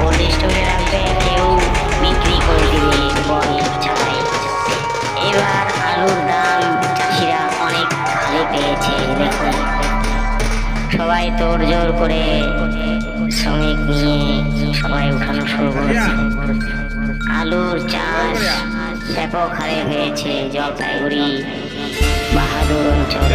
Cold কেউ বিক্রি করে দিবে বলে ছাড়াই এবার আলুর দাম চাষিরা অনেক ভালো পেয়েছে দেখুন সবাই তোর জোর করে শ্রমিক নিয়ে সবাই উঠানো শুরু করেছে। আলুর চাষ ব্যাপক হারে হয়েছে জলপাইগুড়ি বাহাদুর অঞ্চল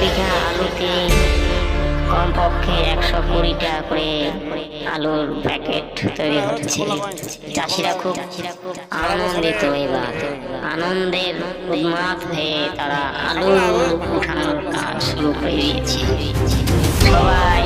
বিঘা আলুতে কমপক্ষে একশো কুড়ি টাকা করে আলুর প্যাকেট তৈরি হচ্ছে। চাষিরা খুব আনন্দিত এবার। আনন্দের উন্মাদ হয়ে তারা আলু উঠানোর কাজ শুরু করে দিয়েছে। সবাই